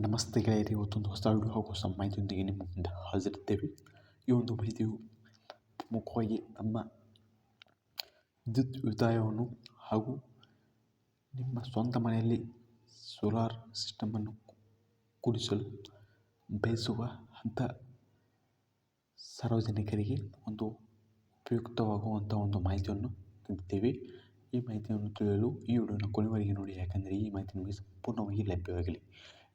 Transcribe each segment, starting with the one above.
ನಮಸ್ತೆ ಗೆಳೆಯರಿ ಇವತ್ತೊಂದು ಹೊಸ ವಿಡಿಯೋ ಹಾಗೂ ಹೊಸ ಮಾಹಿತಿಯೊಂದಿಗೆ ನಿಮ್ಮ ಮುಂದೆ ಹಾಜರಿದ್ದೇವೆ. ಈ ಒಂದು ಮಾಹಿತಿಯು ಪ್ರಮುಖವಾಗಿ ನಮ್ಮ ವಿದ್ಯುತ್ ಉಳಿತಾಯವನ್ನು ಹಾಗೂ ನಿಮ್ಮ ಸ್ವಂತ ಮನೆಯಲ್ಲಿ ಸೋಲಾರ್ ಸಿಸ್ಟಮನ್ನು ಕೂಡಿಸಲು ಬಯಸುವ ಅಂಥ ಸಾರ್ವಜನಿಕರಿಗೆ ಒಂದು ಉಪಯುಕ್ತವಾಗುವಂಥ ಒಂದು ಮಾಹಿತಿಯನ್ನು ನೀಡಿದ್ದೇವೆ. ಈ ಮಾಹಿತಿಯನ್ನು ತಿಳಿಯಲು ಈ ವಿಡಿಯೋನ ಕೊನೆವರೆಗೆ ನೋಡಿ, ಯಾಕೆಂದರೆ ಈ ಮಾಹಿತಿ ನಿಮಗೆ ಸಂಪೂರ್ಣವಾಗಿ ಲಭ್ಯವಾಗಲಿ.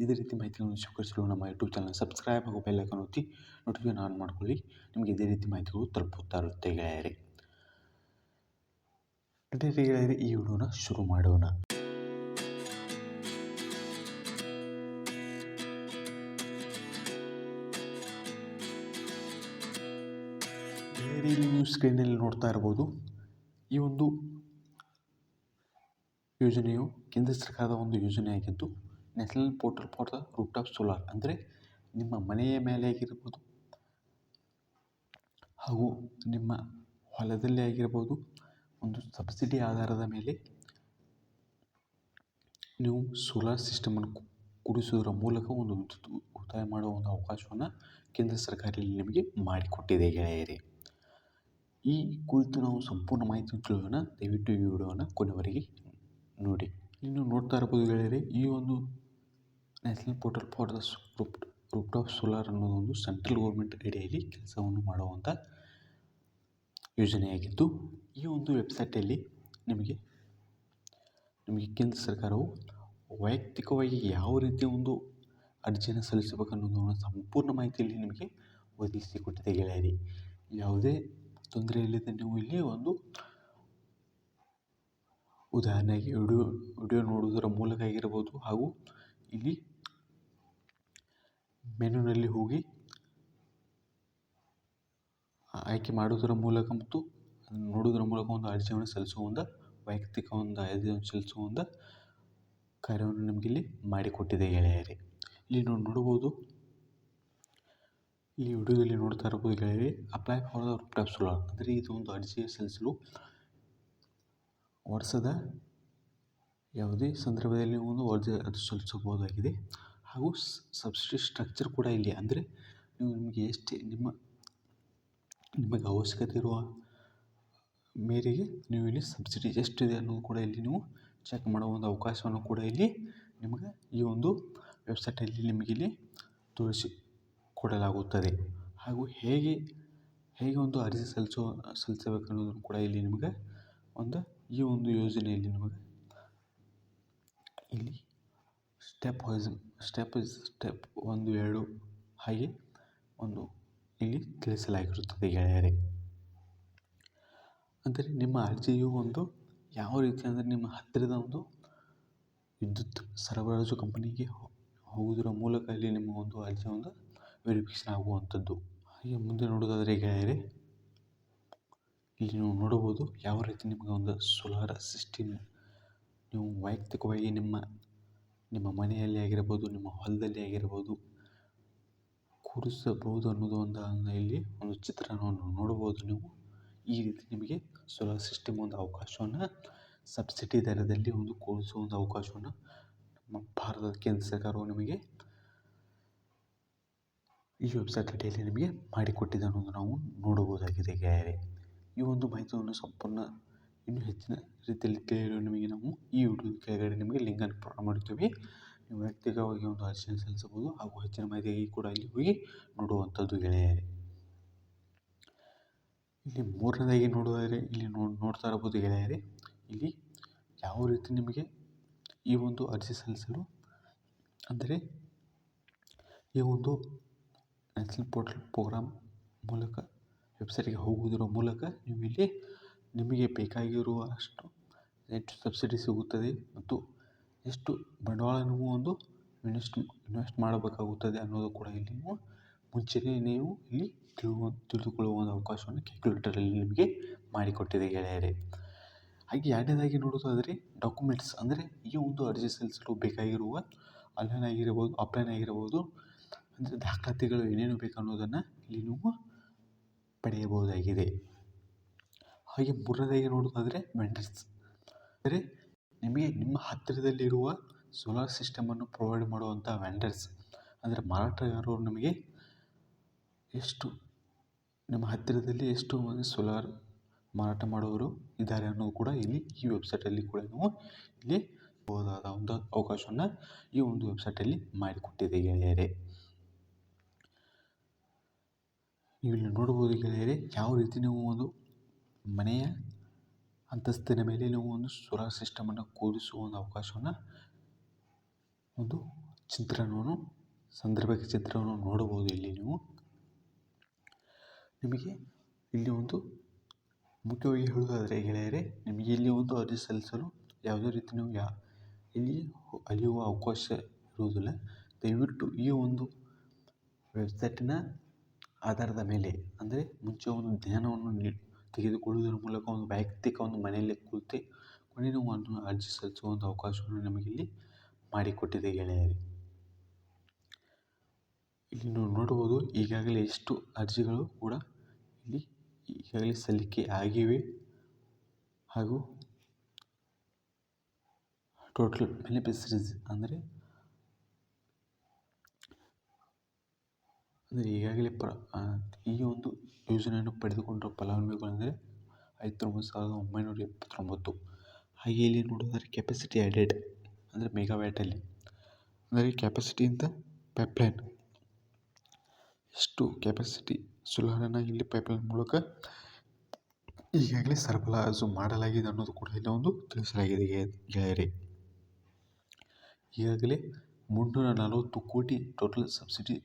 ಇದೇ ರೀತಿ ಮಾಹಿತಿಗಳನ್ನು ಸ್ವೀಕರಿಸಲು ನಮ್ಮ ಯೂಟ್ಯೂಬ್ ಚಾನಲ್ ಸಬ್ಸ್ಕ್ರೈಬ್ ಹಾಗೂ ಬೆಲ್ ಐಕಾನ್ ಒತ್ತಿ ನೋಟಿಫಿಕೇಶನ್ ಆನ್ ಮಾಡಿಕೊಳ್ಳಿ. ನಿಮಗೆ ಇದೇ ರೀತಿ ಮಾಹಿತಿಗಳು ತಲುಪುತ್ತಾ ಇರುತ್ತೆ ಗೆಳೆಯರೆ. ರೀತಿ ಗೆಳೆಯರೆ, ಈ ವಿಡಿಯೋನ ಶುರು ಮಾಡೋಣ. ಇಲ್ಲಿ ಸ್ಕ್ರೀನಲ್ಲಿ ನೋಡ್ತಾ ಇರ್ಬೋದು. ಈ ಒಂದು ಯೋಜನೆಯು ಕೇಂದ್ರ ಸರ್ಕಾರದ ಒಂದು ಯೋಜನೆಯಾಗಿದ್ದು national portal for the rooftop solar ಅಂದರೆ ನಿಮ್ಮ ಮನೆಯ ಮೇಲೆ ಆಗಿರ್ಬೋದು ಹಾಗೂ ನಿಮ್ಮ ಹೊಲದಲ್ಲಿ ಆಗಿರ್ಬೋದು ಒಂದು ಸಬ್ಸಿಡಿ ಆಧಾರದ ಮೇಲೆ ನೀವು ಸೋಲಾರ್ ಸಿಸ್ಟಮನ್ನು ಕುಡಿಸುವುದರ ಮೂಲಕ ಒಂದು ವಿದ್ಯುತ್ ಉಳಿತಾಯ ಮಾಡುವ ಒಂದು ಅವಕಾಶವನ್ನು ಕೇಂದ್ರ ಸರ್ಕಾರ ಇಲ್ಲಿ ನಿಮಗೆ ಮಾಡಿಕೊಟ್ಟಿದೆ ಗೆಳೆಯರೇ. ಈ ಕುರಿತು ನಾವು ಸಂಪೂರ್ಣ ಮಾಹಿತಿ ತಿಳಿಯೋಣ. ದಯವಿಟ್ಟು ಈ ವಿಡಿಯೋನ ಕೊನೆವರೆಗೆ ನೋಡಿ. ಇನ್ನು ನೋಡ್ತಾ ಇರ್ಬೋದು ಗೆಳೆಯರೆ, ಈ ಒಂದು national portal for the roof of solar ಅನ್ನೋದೊಂದು ಸೆಂಟ್ರಲ್ ಗೌರ್ಮೆಂಟ್ ಅಡಿಯಲ್ಲಿ ಕೆಲಸವನ್ನು ಮಾಡುವಂಥ ಯೋಜನೆಯಾಗಿದ್ದು, ಈ ಒಂದು ವೆಬ್ಸೈಟಲ್ಲಿ ನಿಮಗೆ ನಿಮಗೆ ಕೇಂದ್ರ ಸರ್ಕಾರವು ವೈಯಕ್ತಿಕವಾಗಿ ಯಾವ ರೀತಿಯ ಒಂದು ಅರ್ಜಿಯನ್ನು ಸಲ್ಲಿಸಬೇಕು ಅನ್ನೋದನ್ನು ಸಂಪೂರ್ಣ ಮಾಹಿತಿಯಲ್ಲಿ ನಿಮಗೆ ಒದಗಿಸಿಕೊಟ್ಟಿದೆ ಗೆಳೆಯರಿ. ಯಾವುದೇ ತೊಂದರೆ ಇಲ್ಲದೆ ನೀವು ಇಲ್ಲಿ ಒಂದು ಉದಾಹರಣೆಗೆ ವಿಡಿಯೋ ವಿಡಿಯೋ ನೋಡುವುದರ ಮೂಲಕ ಆಗಿರ್ಬೋದು ಹಾಗೂ ಇಲ್ಲಿ ಮೆನುನಲ್ಲಿ ಹೋಗಿ ಆಯ್ಕೆ ಮಾಡುವುದರ ಮೂಲಕ ಮತ್ತು ಅದನ್ನು ನೋಡುವುದರ ಮೂಲಕ ಒಂದು ಅರ್ಜಿಯನ್ನು ಸಲ್ಲಿಸುವ ಒಂದು ವೈಯಕ್ತಿಕ ಒಂದು ಅರ್ಜಿಯನ್ನು ಸಲ್ಲಿಸುವ ಒಂದು ಕಾರ್ಯವನ್ನು ನಿಮಗೆ ಇಲ್ಲಿ ಮಾಡಿಕೊಟ್ಟಿದೆ ಗೆಳೆಯರೇ. ಇಲ್ಲಿ ನಾವು ನೋಡ್ಬೋದು ಇಲ್ಲಿ ವಿಡಿಯೋದಲ್ಲಿ ನೋಡ್ತಾ ಇರ್ಬೋದು ಗೆಳೆಯರೇ ಅಪ್ಲೈ ಫಾರ್ ದ ಸೋಲಾರ್ ಅಂದರೆ ಇದು ಒಂದು ಅರ್ಜಿ ಸಲ್ಲಿಸಲು ವರ್ಷದ ಯಾವುದೇ ಸಂದರ್ಭದಲ್ಲಿ ಒಂದು ಅರ್ಜಿ ಅದು ಸಲ್ಲಿಸಬಹುದಾಗಿದೆ. ಹಾಗೂ ಸಬ್ಸಿಡಿ ಸ್ಟ್ರಕ್ಚರ್ ಕೂಡ ಇಲ್ಲಿ. ಅಂದರೆ ನೀವು ನಿಮಗೆ ಎಷ್ಟು, ನಿಮ್ಮ, ನಿಮಗೆ ಅವಶ್ಯಕತೆ ಇರುವ ಮೇರೆಗೆ ನೀವು ಇಲ್ಲಿ ಸಬ್ಸಿಡಿ ಎಷ್ಟಿದೆ ಅನ್ನೋದು ಕೂಡ ಇಲ್ಲಿ ನೀವು ಚೆಕ್ ಮಾಡೋ ಒಂದು ಅವಕಾಶವನ್ನು ಕೂಡ ಇಲ್ಲಿ ನಿಮಗೆ ಈ ಒಂದು ವೆಬ್ಸೈಟಲ್ಲಿ ನಿಮಗೆ ಇಲ್ಲಿ ತೋರಿಸಿ ಕೊಡಲಾಗುತ್ತದೆ. ಹಾಗೂ ಹೇಗೆ ಹೇಗೆ ಒಂದು ಅರ್ಜಿ ಸಲ್ಲಿಸೋ, ಸಲ್ಲಿಸಬೇಕು ಅನ್ನೋದನ್ನು ಕೂಡ ಇಲ್ಲಿ ನಿಮಗೆ ಒಂದು, ಈ ಒಂದು ಯೋಜನೆಯಲ್ಲಿ ನಿಮಗೆ ಇಲ್ಲಿ step wise step wise step ಒಂದು, ಎರಡು, ಹಾಗೆ ಒಂದು ಇಲ್ಲಿ ತಿಳಿಸಲಾಗಿರುತ್ತದೆ ಗೆಳೆಯರೇ. ಅಂದರೆ ನಿಮ್ಮ ಅರ್ಜಿಯು ಒಂದು ಯಾವ ರೀತಿ ಅಂದರೆ ನಿಮ್ಮ ಹತ್ತಿರದ ಒಂದು ವಿದ್ಯುತ್ ಸರಬರಾಜು ಕಂಪನಿಗೆ ಹೋಗುವುದರ ಮೂಲಕ ಇಲ್ಲಿ ನಿಮ್ಮ ಒಂದು ಅರ್ಜಿ ಒಂದು ವೆರಿಫಿಕೇಶನ್ ಆಗುವಂಥದ್ದು. ಹಾಗೆ ಮುಂದೆ ನೋಡೋದಾದರೆ ಗೆಳೆಯರೇ, ಇಲ್ಲಿ ನೀವು ನೋಡಬಹುದು ಯಾವ ರೀತಿ ನಿಮಗೆ ಒಂದು ಸೋಲಾರ್ ಸಿಸ್ಟಮ್ ನೀವು ವೈಯಕ್ತಿಕವಾಗಿ ನಿಮ್ಮ ನಿಮ್ಮ ಮನೆಯಲ್ಲಿ ಆಗಿರ್ಬೋದು, ನಿಮ್ಮ ಹೊಲದಲ್ಲಿ ಆಗಿರ್ಬೋದು ಕೂರಿಸಬಹುದು ಅನ್ನೋದು ಒಂದು ಇಲ್ಲಿ ಒಂದು ಚಿತ್ರಣವನ್ನು ನೋಡಬಹುದು ನೀವು. ಈ ರೀತಿ ನಿಮಗೆ ಸೋಲಾರ್ ಸಿಸ್ಟಮ್ ಒಂದು ಅವಕಾಶವನ್ನು ಸಬ್ಸಿಡಿ ದರದಲ್ಲಿ ಒಂದು ಕೂರಿಸುವ ಒಂದು ಅವಕಾಶವನ್ನು ನಮ್ಮ ಭಾರತದ ಕೇಂದ್ರ ಸರ್ಕಾರವು ನಿಮಗೆ ಈ ವೆಬ್ಸೈಟ್ ಅಡಿಯಲ್ಲಿ ನಿಮಗೆ ಮಾಡಿಕೊಟ್ಟಿದೆ ಅನ್ನೋದು ನಾವು ನೋಡಬಹುದಾಗಿದೆ ಗೆಳೆಯರೆ. ಈ ಒಂದು ಮಾಹಿತಿಯನ್ನು ಸಂಪೂರ್ಣ ಇನ್ನೂ ಹೆಚ್ಚಿನ ರೀತಿಯಲ್ಲಿ ತಿಳಿಯಲು ನಿಮಗೆ ನಾವು ಈ ವಿಡಿಯೋ ಕೆಳಗಡೆ ನಿಮಗೆ ಲಿಂಕನ್ನು ಪ್ರೊವೈಡ್ ಮಾಡುತ್ತೇವೆ ನೀವು ವೈಯಕ್ತಿಕವಾಗಿ ಒಂದು ಅರ್ಜಿಯನ್ನು ಸಲ್ಲಿಸಬಹುದು ಹಾಗೂ ಹೆಚ್ಚಿನ ಮಾಹಿತಿಗಾಗಿ ಕೂಡ ಇಲ್ಲಿ ಹೋಗಿ ನೋಡುವಂಥದ್ದು ಗೆಳೆಯರೇ. ಇಲ್ಲಿ ಮೂರನೇದಾಗಿ ನೋಡುವುದಾದರೆ ಇಲ್ಲಿ ನೋಡ್ತಾ ಇರಬಹುದು ಗೆಳೆಯರೇ. ಇಲ್ಲಿ ಯಾವ ರೀತಿ ನಿಮಗೆ ಈ ಒಂದು ಅರ್ಜಿ ಸಲ್ಲಿಸಲು ಅಂದರೆ ಈ ಒಂದು ನ್ಯಾಷನಲ್ ಪೋರ್ಟಲ್ ಪ್ರೋಗ್ರಾಮ್ ಮೂಲಕ ವೆಬ್ಸೈಟ್ಗೆ ಹೋಗುವುದರ ಮೂಲಕ ನೀವು ಇಲ್ಲಿ ನಿಮಗೆ ಬೇಕಾಗಿರುವ ಅಷ್ಟು ಎಷ್ಟು ಸಬ್ಸಿಡಿ ಸಿಗುತ್ತದೆ ಮತ್ತು ಎಷ್ಟು ಬಂಡವಾಳ ನೀವು ಒಂದು ಇನ್ವೆಸ್ಟ್ ಇನ್ವೆಸ್ಟ್ ಮಾಡಬೇಕಾಗುತ್ತದೆ ಅನ್ನೋದು ಕೂಡ ಇಲ್ಲಿ ನೀವು ಮುಂಚೆನೇ ನೀವು ಇಲ್ಲಿ ತಿಳುವ ತಿಳಿದುಕೊಳ್ಳುವ ಒಂದು ಅವಕಾಶವನ್ನು ಕ್ಯಾಲ್ಕುಲೇಟರಲ್ಲಿ ನಿಮಗೆ ಮಾಡಿಕೊಟ್ಟಿದೆ ಗೆಳೆಯರೇ. ಹಾಗೆ ಎರಡನೇದಾಗಿ ನೋಡೋದಾದರೆ ಡಾಕ್ಯುಮೆಂಟ್ಸ್ ಅಂದರೆ ಈ ಒಂದು ಅರ್ಜಿ ಸಲ್ಲಿಸಲು ಬೇಕಾಗಿರುವ ಆನ್ಲೈನ್ ಆಗಿರ್ಬೋದು ಆಫ್ಲೈನ್ ಆಗಿರ್ಬೋದು, ಅಂದರೆ ದಾಖಲಾತಿಗಳು ಏನೇನು ಬೇಕು ಅನ್ನೋದನ್ನು ಇಲ್ಲಿ ನೀವು ಪಡೆಯಬಹುದಾಗಿದೆ. ಹಾಗೆ ಮೂರನೇದಾಗಿ ನೋಡೋದಾದರೆ ವೆಂಡರ್ಸ್ ಅಂದರೆ ನಿಮಗೆ ನಿಮ್ಮ ಹತ್ತಿರದಲ್ಲಿರುವ ಸೋಲಾರ್ ಸಿಸ್ಟಮನ್ನು ಪ್ರೊವೈಡ್ ಮಾಡುವಂಥ ವೆಂಡರ್ಸ್ ಅಂದರೆ ಮಾರಾಟಗಾರರು ನಮಗೆ ಎಷ್ಟು, ನಿಮ್ಮ ಹತ್ತಿರದಲ್ಲಿ ಎಷ್ಟು ಮಂದಿ ಸೋಲಾರ್ ಮಾರಾಟ ಮಾಡುವವರು ಇದ್ದಾರೆ ಅನ್ನೋದು ಕೂಡ ಇಲ್ಲಿ ಈ ವೆಬ್ಸೈಟಲ್ಲಿ ಕೂಡ ನಾವು ಇಲ್ಲಿ ಬಹುದಾದ ಒಂದು ಅವಕಾಶವನ್ನು ಈ ಒಂದು ವೆಬ್ಸೈಟಲ್ಲಿ ಮಾಡಿಕೊಟ್ಟಿದೆ ಗೆಳೆಯರೆ. ನೀವು ಇಲ್ಲಿ ನೋಡ್ಬೋದು ಗೆಳೆಯರೆ, ಯಾವ ರೀತಿ ನೀವು ಒಂದು ಮನೆಯ ಅಂತಸ್ತಿನ ಮೇಲೆ ನೀವು ಒಂದು ಸೋಲಾರ್ ಸಿಸ್ಟಮನ್ನು ಕೂರಿಸುವ ಒಂದು ಅವಕಾಶವನ್ನು ಒಂದು ಚಿತ್ರಣವನ್ನು, ಸಂದರ್ಭಕ್ಕೆ ಚಿತ್ರವನ್ನು ನೋಡಬಹುದು ಇಲ್ಲಿ ನೀವು. ನಿಮಗೆ ಇಲ್ಲಿ ಒಂದು ಮುಖ್ಯವಾಗಿ ಹೇಳುವುದಾದರೆ, ಗೆಳೆಯರೆ, ನಿಮಗೆ ಇಲ್ಲಿ ಒಂದು ಅರ್ಜಿ ಸಲ್ಲಿಸಲು ಯಾವುದೇ ರೀತಿ ನೀವು ಯಾ, ಇಲ್ಲಿ ಅಲಿಯುವ ಅವಕಾಶ ಇರುವುದಿಲ್ಲ. ದಯವಿಟ್ಟು ಈ ಒಂದು ವೆಬ್ಸೈಟಿನ ಆಧಾರದ ಮೇಲೆ, ಅಂದರೆ ಮುಂಚೆ ಒಂದು ಜ್ಞಾನವನ್ನು ನೀ ತೆಗೆದುಕೊಳ್ಳುವುದರ ಮೂಲಕ ಒಂದು ವೈಯಕ್ತಿಕ ಒಂದು ಮನೆಯಲ್ಲೇ ಕುಳಿತು ಕೊನೆಗೆ ಒಂದು ಅರ್ಜಿ ಸಲ್ಲಿಸುವ ಒಂದು ಅವಕಾಶವನ್ನು ನಮಗಿಲ್ಲಿ ಮಾಡಿಕೊಟ್ಟಿದೆ ಗೆಳೆಯರೇ. ಇಲ್ಲಿ ನಾವು ನೋಡ್ಬೋದು ಈಗಾಗಲೇ ಎಷ್ಟು ಅರ್ಜಿಗಳು ಕೂಡ ಇಲ್ಲಿ ಈಗಾಗಲೇ ಸಲ್ಲಿಕೆ ಆಗಿವೆ. ಹಾಗೂ ಟೋಟಲ್ ಬೆನಿಫಿಷರೀಸ್ ಅಂದರೆ ಅಂದರೆ ಈಗಾಗಲೇ ಪ್ರ ಈ ಒಂದು ಯೋಜನೆಯನ್ನು ಪಡೆದುಕೊಂಡಿರುವ ಫಲಾನುಭವಿಗಳೆಂದರೆ ಐವತ್ತೊಂಬತ್ತು ಸಾವಿರದ ಒಂಬೈನೂರ ಎಪ್ಪತ್ತೊಂಬತ್ತು. ಹಾಗೆ ಇಲ್ಲಿ ನೋಡೋದಾದ್ರೆ ಕೆಪಾಸಿಟಿ ಆ್ಯಡೆಡ್ ಅಂದರೆ ಮೆಗಾವ್ಯಾಟಲ್ಲಿ ಅಂದರೆ ಕೆಪಾಸಿಟಿಯಿಂದ ಪೈಪ್ಲೈನ್ ಎಷ್ಟು ಕೆಪಾಸಿಟಿ ಸುಲಭನ ಇಲ್ಲಿ ಪೈಪ್ಲೈನ್ ಮೂಲಕ ಈಗಾಗಲೇ ಸರಬರಾಜು ಮಾಡಲಾಗಿದೆ ಅನ್ನೋದು ಕೂಡ ಇಲ್ಲಿ ಒಂದು ತಿಳಿಸಲಾಗಿದೆ ಗೆಳೆಯರಿ. ಈಗಾಗಲೇ ಮುನ್ನೂರ ನಲವತ್ತು ಕೋಟಿ ಟೋಟಲ್ ಸಬ್ಸಿಡಿ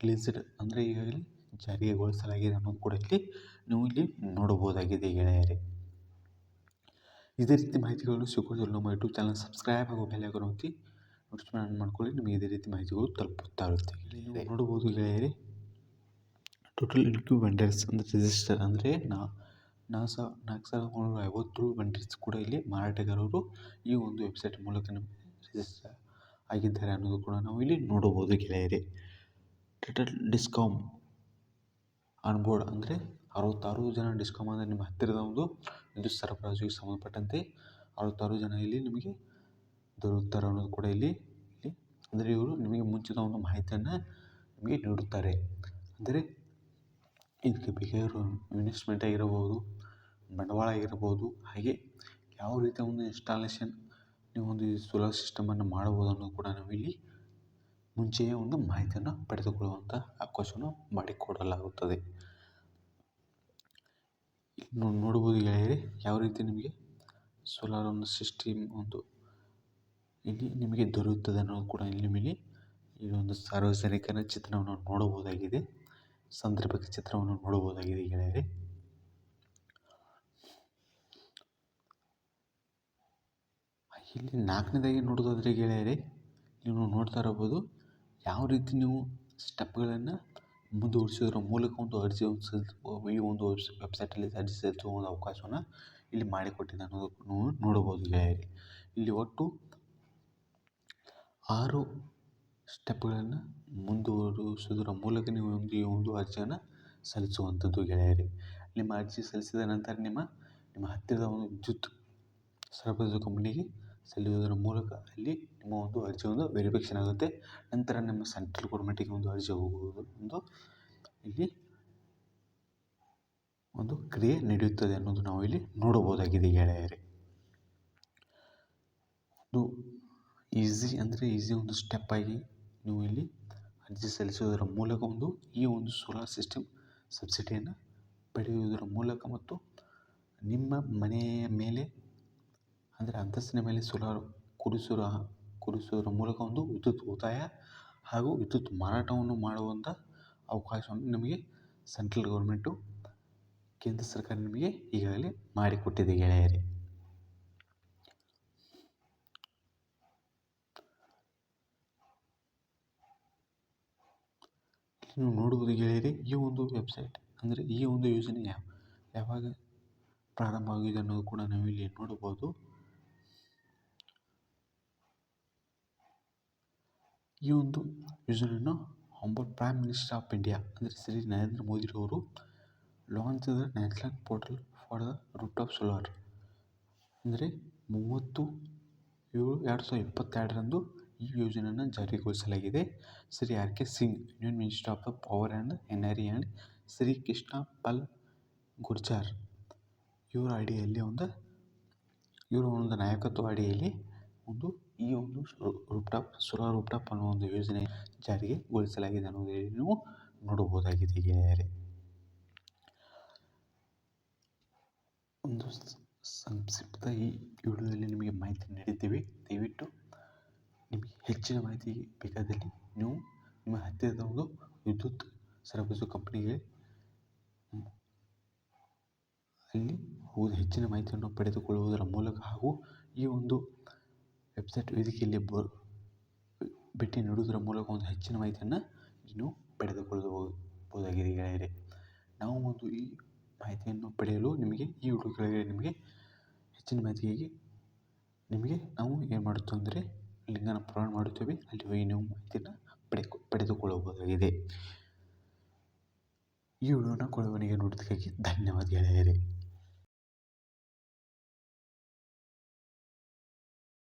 ರಿಲೀಸ್ಡ್ ಅಂದರೆ ಈಗಾಗಲೇ ಜಾರಿಗೊಳಿಸಲಾಗಿದೆ ಅನ್ನೋದು ಕೂಡ ಇಲ್ಲಿ ನೀವು ಇಲ್ಲಿ ನೋಡಬಹುದಾಗಿದೆ ಗೆಳೆಯರೇ. ಇದೇ ರೀತಿ ಮಾಹಿತಿಗಳು ಸಿಗೋದಿಲ್ಲ ನಮ್ಮ ಯೂಟ್ಯೂಬ್ ಚಾನಲ್ ಸಬ್ಸ್ಕ್ರೈಬ್ ಹಾಗೂ ಬೆಲ್ ಐಕಾನ್ ಒತ್ತಿ ನೋಟಿಫಿಕೇಶನ್ ಮಾಡ್ಕೊಳ್ಳಿ ನಿಮಗೆ ಇದೇ ರೀತಿ ಮಾಹಿತಿಗಳು ತಲುಪುತ್ತಾ ಇರುತ್ತೆ. ನೀವು ನೋಡಬಹುದು ಗೆಳೆಯರೇ ಟೋಟಲ್ ಇನ್ಕ್ಯೂ ವೆಂಡರ್ಸ್ ಅಂದರೆ ರಿಜಿಸ್ಟರ್ ಅಂದರೆ ನಾ ನಾಲ್ಕು ಸಾವಿರ ನಾಲ್ಕು ಸಾವಿರದ ಮುನ್ನೂರ ಐವತ್ತೇಳು ವೆಂಡರ್ಸ್ ಕೂಡ ಇಲ್ಲಿ ಮಾರಾಟಗಾರರು ಈ ಒಂದು ವೆಬ್ಸೈಟ್ ಮೂಲಕ ನಮಗೆ ರಿಜಿಸ್ಟರ್ ಆಗಿದ್ದಾರೆ ಅನ್ನೋದು ಕೂಡ ನಾವು ಇಲ್ಲಿ ನೋಡಬಹುದು ಗೆಳೆಯರೇ. ಟೋಟಲ್ ಡಿಸ್ಕಾಮ್ ಆನ್ ಬೋರ್ಡ್ ಅಂದರೆ ಅರವತ್ತಾರು ಜನ ಡಿಸ್ಕಾಮ್ ಅಂದರೆ ನಿಮ್ಮ ಹತ್ತಿರದ ಒಂದು ವಿದ್ಯುತ್ ಸರಬರಾಜಿಗೆ ಸಂಬಂಧಪಟ್ಟಂತೆ ಅರವತ್ತಾರು ಜನ ಇಲ್ಲಿ ನಿಮಗೆ ದೊರೆಯುತ್ತಾರೆ ಅನ್ನೋದು ಕೂಡ ಇಲ್ಲಿ ಇಲ್ಲಿ ಅಂದರೆ ಇವರು ನಿಮಗೆ ಮುಂಚಿತ ಒಂದು ಮಾಹಿತಿಯನ್ನು ನಿಮಗೆ ನೀಡುತ್ತಾರೆ. ಅಂದರೆ ಇದಕ್ಕೆ ಬೇಕಾಗಿರೋ ಇನ್ವೆಸ್ಟ್ಮೆಂಟ್ ಆಗಿರಬಹುದು ಬಂಡವಾಳ ಆಗಿರಬಹುದು ಹಾಗೆ ಯಾವ ರೀತಿಯ ಒಂದು ಇನ್ಸ್ಟಾಲೇಷನ್ ನೀವು ಒಂದು ಸೋಲಾರ್ ಸಿಸ್ಟಮನ್ನು ಮಾಡಬಹುದು ಅನ್ನೋದು ಕೂಡ ನಾವಿಲ್ಲಿ ಮುಂಚೆಯೇ ಒಂದು ಮಾಹಿತಿಯನ್ನು ಪಡೆದುಕೊಳ್ಳುವಂಥ ಅವಕಾಶವನ್ನು ಮಾಡಿಕೊಡಲಾಗುತ್ತದೆ. ನೋಡ್ಬೋದು ಗೆಳೆಯರೇ, ಯಾವ ರೀತಿ ನಿಮಗೆ ಸೋಲಾರ್ ಒಂದು ಸಿಸ್ಟಮ್ ಒಂದು ಇಲ್ಲಿ ನಿಮಗೆ ದೊರೆಯುತ್ತದೆ ಅನ್ನೋದು ಕೂಡ ಇಲ್ಲಿ ನಿಮಗೆ ಈ ಒಂದು ಸಾರ್ವಜನಿಕರ ಚಿತ್ರವನ್ನು ನೋಡಬಹುದಾಗಿದೆ. ಸಂದರ್ಭಕ್ಕೆ ಚಿತ್ರವನ್ನು ನೋಡಬಹುದಾಗಿದೆ ಗೆಳೆಯರೆ. ಇಲ್ಲಿ ನಾಲ್ಕನೇದಾಗಿ ನೋಡೋದಾದರೆ ಗೆಳೆಯರೆ, ನೀವು ನೋಡ್ತಾ ಇರಬಹುದು ಯಾವ ರೀತಿ ನೀವು ಸ್ಟೆಪ್ಗಳನ್ನು ಮುಂದುವರಿಸೋದ್ರ ಮೂಲಕ ಒಂದು ಅರ್ಜಿ ಒಂದು ಈ ಒಂದು ವೆಬ್ಸ್, ವೆಬ್ಸೈಟಲ್ಲಿ ಅರ್ಜಿ ಸಲ್ಲಿಸುವ ಒಂದು ಅವಕಾಶವನ್ನು ಇಲ್ಲಿ ಮಾಡಿಕೊಟ್ಟಿದೆ ಅನ್ನೋದನ್ನು ನೋಡಬಹುದು ಗೆಳೆಯರಿ ಇಲ್ಲಿ ಒಟ್ಟು ಆರು ಸ್ಟೆಪ್ಗಳನ್ನು ಮುಂದುವರಿಸೋದ್ರ ಮೂಲಕ ನೀವು ಒಂದು ಈ ಒಂದು ಅರ್ಜಿಯನ್ನು ಸಲ್ಲಿಸುವಂಥದ್ದು ಗೆಳೆಯರಿ ನಿಮ್ಮ ಅರ್ಜಿ ಸಲ್ಲಿಸಿದ ನಂತರ ನಿಮ್ಮ ನಿಮ್ಮ ಹತ್ತಿರದ ಒಂದು ವಿದ್ಯುತ್ ಸರಬರಾಜು ಕಂಪನಿಗೆ ಸಲ್ಲಿಸುವುದರ ಮೂಲಕ ಅಲ್ಲಿ ನಿಮ್ಮ ಒಂದು ಅರ್ಜಿ ಒಂದು ವೆರಿಫಿಕೇಷನ್ ಆಗುತ್ತೆ. ನಂತರ ನಿಮ್ಮ ಸೆಂಟ್ರಲ್ ಗೌರ್ಮೆಂಟಿಗೆ ಒಂದು ಅರ್ಜಿ ಹೋಗುವುದು ಒಂದು ಇಲ್ಲಿ ಒಂದು ಕ್ರಿಯೆ ನಡೆಯುತ್ತದೆ ಅನ್ನೋದು ನಾವು ಇಲ್ಲಿ ನೋಡಬಹುದಾಗಿದೆ ಗೆಳೆಯರೇ. ಒಂದು ಈಸಿ ಅಂದರೆ ಈಸಿ ಒಂದು ಸ್ಟೆಪ್ ಆಗಿ ನೀವು ಇಲ್ಲಿ ಅರ್ಜಿ ಸಲ್ಲಿಸುವುದರ ಮೂಲಕ ಒಂದು ಈ ಒಂದು ಸೋಲಾರ್ ಸಿಸ್ಟಮ್ ಸಬ್ಸಿಡಿಯನ್ನು ಪಡೆಯುವುದರ ಮೂಲಕ ಮತ್ತು ನಿಮ್ಮ ಮನೆಯ ಮೇಲೆ ಅಂದರೆ ಅಂತಸ್ತಿನ ಮೇಲೆ ಸೋಲಾರ್ ಕೂರಿಸುವ ಕೂರಿಸುವುದರ ಮೂಲಕ ಒಂದು ವಿದ್ಯುತ್ ಉಳಿತಾಯ ಹಾಗೂ ವಿದ್ಯುತ್ ಮಾರಾಟವನ್ನು ಮಾಡುವಂಥ ಅವಕಾಶವನ್ನು ನಿಮಗೆ ಸೆಂಟ್ರಲ್ ಗೌರ್ಮೆಂಟು, ಕೇಂದ್ರ ಸರ್ಕಾರ ನಿಮಗೆ ಈಗಾಗಲೇ ಮಾಡಿಕೊಟ್ಟಿದೆ ಗೆಳೆಯರೇ. ನೀವು ನೋಡುವುದು ಗೆಳೆಯರೆ, ಈ ಒಂದು ವೆಬ್ಸೈಟ್ ಅಂದರೆ ಈ ಒಂದು ಯೋಜನೆ ಯಾವ ಯಾವಾಗ ಪ್ರಾರಂಭ ಆಗಿದೆ ಅನ್ನೋದು ಕೂಡ ನಾವಿಲ್ಲಿ ನೋಡಬಹುದು. ಈ ಒಂದು ಯೋಜನೆಯನ್ನು humble prime minister of India ಅಂದರೆ Shri Narendra ಮೋದಿರವರು launch the national portal for the root of solar ಅಂದರೆ ಮೂವತ್ತು ಏಳು ಎರಡು ಸಾವಿರದ ಇಪ್ಪತ್ತೆರಡರಂದು ಈ ಯೋಜನೆಯನ್ನು ಜಾರಿಗೊಳಿಸಲಾಗಿದೆ. Shri R K Singh union minister of the power and energy and Shri Krishna Pal Gurjar ಇವರ ಅಡಿಯಲ್ಲಿ ಒಂದು, ಇವರ ಒಂದು ನಾಯಕತ್ವ ಅಡಿಯಲ್ಲಿ ಒಂದು ಈ ಒಂದು ರೂಪ್ಟಾಪ್ ಸೋಲಾರ್ ರೂಪ್ಟಾಪ್ ಅನ್ನೋ ಒಂದು ಯೋಜನೆ ಜಾರಿಗೆ ಗೊಳಿಸಲಾಗಿದೆ ನೀವು ನೋಡಬಹುದಾಗಿದೆ ಗೆಳೆಯರೇ ಒಂದು ಸಂಕ್ಷಿಪ್ತ ಈ ವಿಡಿಯೋದಲ್ಲಿ ನಿಮಗೆ ಮಾಹಿತಿ ನೀಡಿದ್ದೀವಿ. ದಯವಿಟ್ಟು ನಿಮಗೆ ಹೆಚ್ಚಿನ ಮಾಹಿತಿ ಬೇಕಾದಲ್ಲಿ ನೀವು ನಿಮ್ಮ ಹತ್ತಿರದ ಒಂದು ವಿದ್ಯುತ್ ಸರಬರಾಜು ಕಂಪನಿಗೆ ಅಲ್ಲಿ ಹೋಗಿ ಹೆಚ್ಚಿನ ಮಾಹಿತಿಯನ್ನು ಪಡೆದುಕೊಳ್ಳುವುದರ ಮೂಲಕ ಹಾಗೂ ಈ ಒಂದು ವೆಬ್ಸೈಟ್ ವೇದಿಕೆಯಲ್ಲಿ ಬ, ಭೇಟಿ ನೀಡುವುದರ ಮೂಲಕ ಒಂದು ಹೆಚ್ಚಿನ ಮಾಹಿತಿಯನ್ನು ನೀವು ಪಡೆದುಕೊಳ್ಳಬಹುದಾಗಿದೆ ಗೆಳೆಯರೆ. ನಾವು ಒಂದು ಈ ಮಾಹಿತಿಯನ್ನು ಪಡೆಯಲು ನಿಮಗೆ ಈ ವಿಡಿಯೋ ಕೆಳಗೆ ನಿಮಗೆ ಹೆಚ್ಚಿನ ಮಾಹಿತಿಗಾಗಿ ನಿಮಗೆ ನಾವು ಏನು ಮಾಡುತ್ತೇವೆ ಅಂದರೆ ಲಿಂಗನ ಪ್ರೊವೈಡ್ ಮಾಡುತ್ತೇವೆ. ಅಲ್ಲಿ ಹೋಗಿ ನೀವು ಮಾಹಿತಿಯನ್ನು ಪಡೆಕೊ, ಪಡೆದುಕೊಳ್ಳಬಹುದಾಗಿದೆ. ಈ ವಿಡಿಯೋನ ಕೊಡುವನಿಗೆ ನೋಡಿದ್ದಕ್ಕಾಗಿ ಧನ್ಯವಾದ ಗೆಳೆಯರೇ.